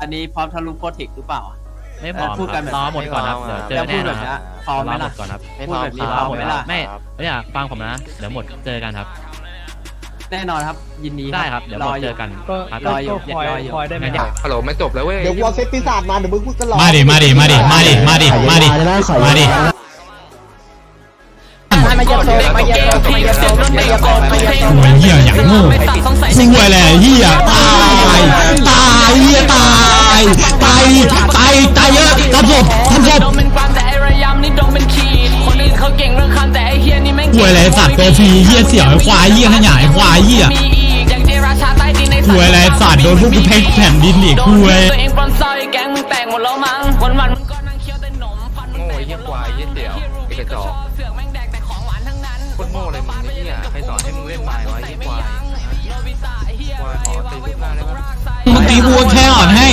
อันนี้พร้อมทะลุโปรเทคหรือเปล่า ไม่พร้อมพูดคกัรันบแบบ รอหมดก่อนครับเดี๋ยวเจอแล้วพูแน่ดนแบอบนคเนี้รัยบพร้อมไหมรอหมล่ะ ดก่อนครับไม่พร้อมพูดแบบนี้ครับพร้อมไหมล่ะไม่เนี่ยฟังผมนะ เดี๋ยวหมดเจอกันครับ แน่นอนครับ ยินดีได้ครับเดี๋ยวหมดเจอกันก็ครับรออยู่ก็คอยรออยู่คอยได้ไหมงั้นคเดี๋ยรัวบฮัลโหลไม่จบแล้วเว้ย เดี๋ยวกูเอาเซตปีศาจมาเดี๋ยวมึงพูดกันหรอมาดิมาดิมาดิมาดิมาดิมาดิมาดิ มาเยอะโซนมาเยอะโซนมาเยอะโซนมาเยอะโซนมาเยอะโซน โอ้ยเหี้ยอย่างโง่คุยแหละเหี้ยตาย ตายเหี้ยตาย ตายตายตายเยอะทำศพทำศพโดนเป็นควยำนี่โดนเป็นขีดคนอื่นเขาเก่งเรื่องคำแต่ไอ้เฮียนี่แม่งคุยอะไรสัตว์ตัวฟรีเหี้ยเสี่ยวควายเหี้ยขยายควายเหี้ยมีอีกอย่างเจราชาใต้ดินในคุยอะไรสัตว์โดนพวกกูเพ่งแผ่นดินอีกคุยตัวเองปลอนซอยแก๊งมึงแตกหมดแล้วมั้งวันวันมึงก็นั่งเคี้ยวแต่นมฟันมึงแตกไอ้เหี้ยควายเหี้ยเสี่ยวไอ้กระจอกเสือกแม่งแดกแต่ของหวานทั้งนั้นคตรโง่เลยมึงไอ้เหี้ยใครสอนให้มึงเล่นไม้วะไอ้เหี้ยควาย มึงตีกูแค่อ่อนให้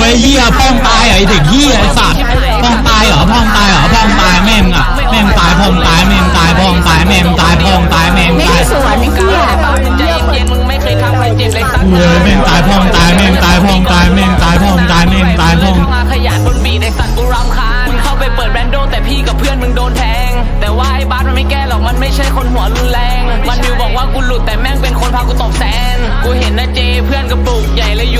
ไอ้เหี้ยพ่องตายไอ้เด็กเหี้ยไอ้สัตว์พ่องตายเหรอพ่องตายเหรอพ่องตายแม่งอะแม่งตายพ่องตายแม่งตายพ่องตายแม่งตายพ่องตายแม่งตายสวนนี่ก้าวใจเย็นมึงไม่เคยทำใครเจ็บเลยสักเว้ยแม่งตายพ่องตายแม่งตายพ่องตายแม่งตายพ่องตายแม่งตายพ่อง มาขยันบนบีดไอ้สัตว์กูรำคาญมึงเข้าไปเปิดแบรนด์โดแต่พี่กับเพื่อนมึงโดนแทง แต่ว่าไอ้บาสมันไม่แก้หรอกมันไม่ใช่คนหัวรุนแรง มันมิวบอกว่ากูหลุดแต่แม่งเป็นคนพากูตบแซนกูเห็นนะเจเพื่อนกระปุกใหญ่เลยอยู่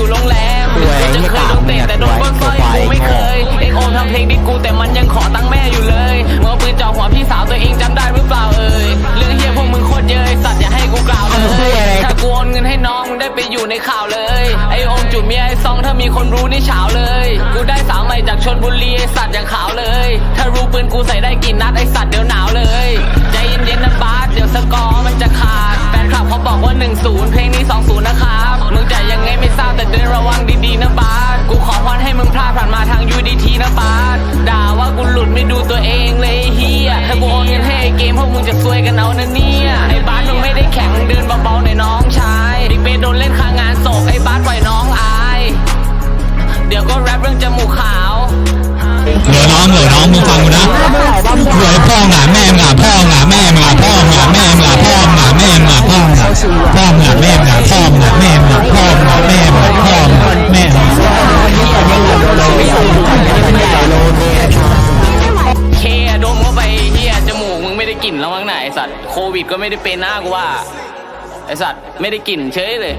รงแรมกูจะเคยโดนเตะแต่โดนเบิ้ลสร้อยกูไม่เคยเอ็กโอทำเพลงดิกูแต่มันยังขอตังค์แม่อยู่เลยเมื่อาปืนจ่อหัวพี่สาวตัวเองจำได้หรือเปล่าเอ่ยเรื่องเฮียพวกมึงโคตรเยอะไอ้สัตว์อย่าให้กูกล่าวเลยถ้ากูโอนเงินให้น้องมึงได้ไปอยู่ในข่าวเลยไอโอมจุดเมียไอซองถ้ามีคนรู้นี่เฉาเลย กูได้สาวใหม่จากชนบุรีไอสัตว์อย่างขาวเลย ถ้ารู้ปืนกูใส่ได้กี่นัดไอสัตว์เดี๋ยวหนาวเลยใจเย็นๆนะบาสเดี๋ยวสกอร์มันจะขาดแฟนคลับเขาบอกว่า1-0เพลงนี้2-0นะครับ มึงจะยังไงไม่ทราบแต่เดินระวังดีๆนะบาสกูขอพรให้มึงพลาดผ่านมาทาง UDT นะบาสด่าว่ากูหลุดไม่ดูตัวเองเลยไอ้เฮียถ้ากูโอนเงินให้ไอ้เกมพวกมึงจะซวยกันเอานะเนี่ยไอ้บาสมึงไม่ได้แข็งเดินเบาๆหน่อยน้องชายบิ๊กเบโดนเล่นค้างงานศพไอ้บาสปล่อยน้องอาย เดี๋ยวก็แรปเรื่องจมูกขาว เหลือน้องเหลือน้องมึงฟังกูนะเหลือพ่องอะแม่ แล้วมั้งไหนะไอสัตว์โควิดก็ไม่ได้เป็นหน้ากูว่า ไอสัตว์ไม่ได้กลิ่นเฉยเลย